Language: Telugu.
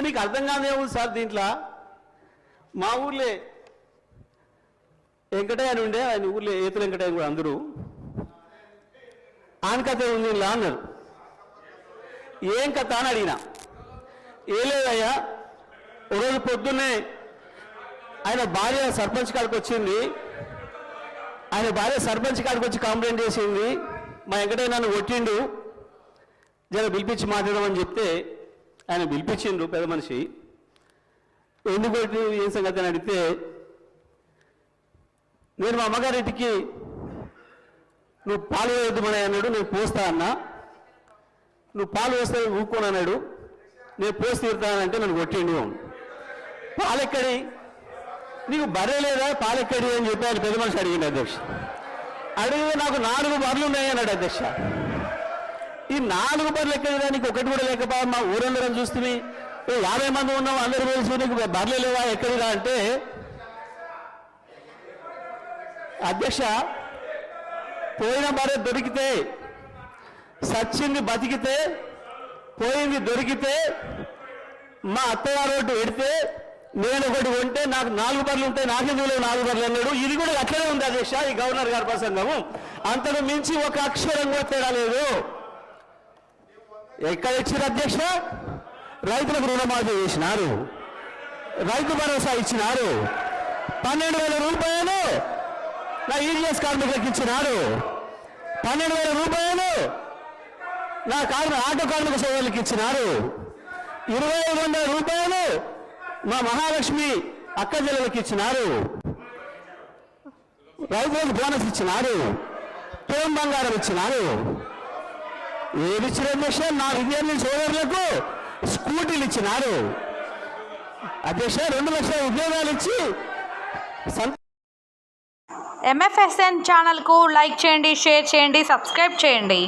నీకు అర్థం కాదేమో సార్ దీంట్లో? మా ఊర్లే వెంకటయ్య అని ఉండే ఆయన ఊర్లో ఏతులు వెంకటయ్య కూడా అందరూ. ఆయన కథ ఉంది ఇలా అన్నారు. ఏం కథ అని అడిగిన. ఏ లేదయ్యా ఒకరోజు పొద్దున్నే ఆయన భార్య సర్పంచ్ కాడికి వచ్చింది. ఆయన భార్య సర్పంచ్ కాడికి వచ్చి కంప్లైంట్ చేసింది. మా వెంకటయ్య నన్ను కొట్టిండు. జర పిలిపించి మాట్లాడమని చెప్తే ఆయన పిలిపించిండు పెద్ద మనిషి. ఎందుకు ఏం సంగతి అని అడిగితే నేను మా అమ్మగారింటికి నువ్వు పాలు వేయద్దుమని అన్నాడు నేను పోస్తా అన్నా. నువ్వు పాలు వేస్తే ఊరుకోను అన్నాడు. నేను పోసి తీరుతానంటే నన్ను కొట్టిండు పాలెక్కడి? నీకు బర్రె లేదా? పాలెక్కడి అని చెప్పి ఆయన పెద్ద మనిషి అడిగిండు అధ్యక్ష. అడిగితే నాకు నాలుగు బర్రెలు ఉన్నాయి అన్నాడు అధ్యక్ష. ఈ నాలుగు బర్రెలు ఎక్కడానికి ఒకటి కూడా లేకపోయా మా ఊరందరం చూస్తుంది యాభై మంది ఉన్నాం అందరూ తెలుసు నీకు బర్రెలు లేవా? ఎక్కడిదా అంటే అధ్యక్ష పోయిన భార్య దొరికితే సచ్చింది బతికితే పోయింది దొరికితే మా అత్తగారు ఒకటి పెడితే నేను ఒకటి ఉంటే నాకు నాలుగు బర్రెలు ఉంటాయి. నాకెందుకు లేవు నాలుగు బర్రెలు అన్నాడు. ఇది కూడా అట్లనే ఉంది అధ్యక్ష ఈ గవర్నర్ గారి ప్రసంగము. అంతకు మించి ఒక అక్షరం కూడా తేడా లేదు. ఎక్కడ ఇచ్చారు అధ్యక్ష? రైతులకు రుణమాఫీ చేసినారు. రైతు భరోసా ఇచ్చినారు. పన్నెండు వేల రూపాయలు నా ఈడిఎస్ కార్మికులకు ఇచ్చినారు. పన్నెండు వేల రూపాయలు నా కార్మిక ఆటో కార్మిక సోదరులకు ఇచ్చినారు. ఇరవై ఐదు వందల రూపాయలు మా మహాలక్ష్మి అక్క జిల్లలకు ఇచ్చినారు. రైతులకు బోనస్ ఇచ్చినారు. తోం బంగారం ఇచ్చినారు. ఏది ఇచ్చిన అధ్యక్ష నా విద్యార్థి సోదరులకు స్కూటీలు ఇచ్చినారు. అధ్యక్ష రెండు లక్షల ఉద్యోగాలు ఇచ్చి ఎంఎఫ్ఎస్ఎన్ ఛానల్కు లైక్ చేయండి షేర్ చేయండి సబ్స్క్రైబ్ చేయండి.